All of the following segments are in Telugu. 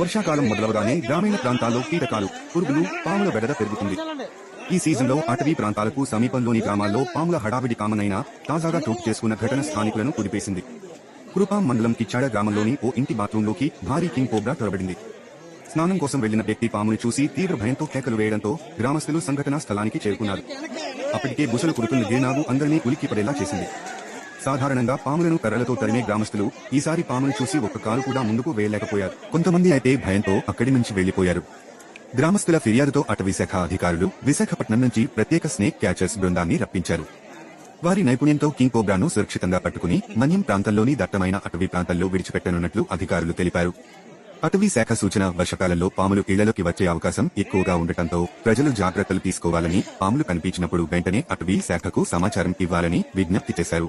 వర్షాకాలం మొదలవగానే గ్రామీణ ప్రాంతాల్లో కీటకాలు పురుగులు పాముల బెడద పెరుగుతుంది. ఈ సీజన్లో అటవీ ప్రాంతాలకు సమీపంలోని గ్రామాల్లో పాముల హడావిడి కామనైనా తాజాగా చోటు చేసుకున్న ఘటన స్థానికులను కుదిపేసింది. కృపా మండలం కిచ్చాడ గ్రామంలోని ఓ ఇంటి బాత్రూంలోకి భారీ కింగ్ కోబ్రా తొరబడింది స్నానం కోసం వెళ్ళిన వ్యక్తి పాముని చూసి తీవ్ర భయంతో కేకలు వేయడంతో గ్రామస్తులు సంఘటనా స్థలానికి చేరుకున్నారు. అప్పటికే బుసలు కురుతున్న గిరినాగు అందరినీ ఉలిక్కిపడేలా చేసింది. సాధారణంగా పాములను కర్రలతో తరిమే గ్రామస్తులు ఈసారి పామును చూసి ఒక్క కాలు కూడా ముందుకు వేయలేకపోయారు. కొంతమంది అయితే భయంతో అక్కడి నుంచి వెళ్ళిపోయారు గ్రామస్తుల ఫిర్యాదుతో అటవీ శాఖ అధికారులు విశాఖపట్నం నుంచి ప్రత్యేక స్నేక్ క్యాచర్స్ బృందాన్ని రప్పించారు. వారి నైపుణ్యంతో కింగ్ కోబ్రాను సురక్షితంగా పట్టుకుని మన్యం ప్రాంతంలోని దట్టమైన అటవీ ప్రాంతాల్లో విడిచిపెట్టనున్నట్లు అధికారులు తెలిపారు. అటవీ శాఖ సూచన వర్షకాలంలో పాములు ఇళ్ళలోకి వచ్చే అవకాశం ఎక్కువగా ఉండటంతో ప్రజలు జాగ్రత్తలు తీసుకోవాలని పాములు కనిపించినప్పుడు వెంటనే అటవీ శాఖకు సమాచారం ఇవ్వాలని విజ్ఞప్తి చేశారు.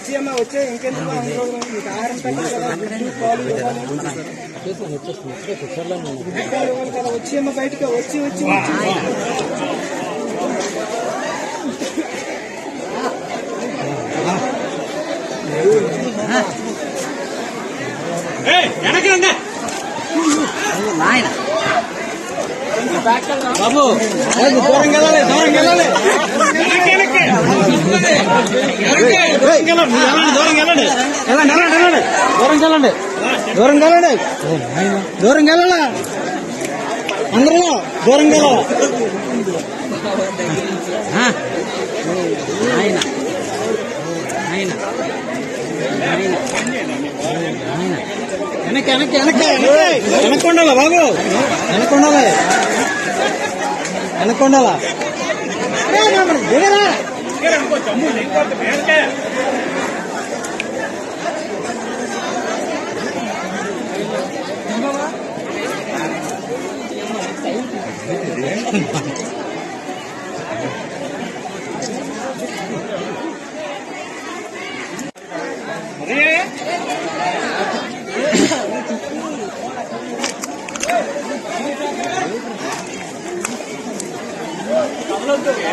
వచ్చి అమ్మా వచ్చే ఇంకెందుకు మీకు ఆహారం పెట్టాలి కదా వచ్చి అమ్మ బయటకు వచ్చి వచ్చి వచ్చి బాబు దూరం వెళ్ళాలి దూరం వెళ్ళాలి. దూరం వెళ్ళండి వెళ్ళండి. వెళ్ళండి దూరం వెళ్ళండి. దూరం వెళ్ళండి. దూరం వెళ్ళాలా? అందరూ దూరం వెళ్ళాలా? వెనక్కి వెనక్కి వెనక్కి వెనక్కి. వెనక్కి ఉండాలా బాబు? వెనక్కి ఉండాలి. వెనక్కి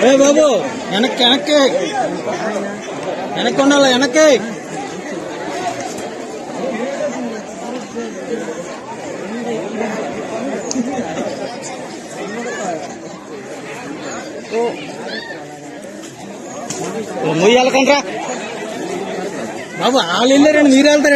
ఏ బాబు వెనక్కి వెనక్కి. వెనక్కి ఉండాలి వెనక్కి? మొయ్యాలకంట్రా బాబు వాళ్ళు వెళ్ళారండి మీరు వెళ్తారు.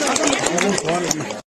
తిరగాలి దూరం వెళ్ళండి అమ్మా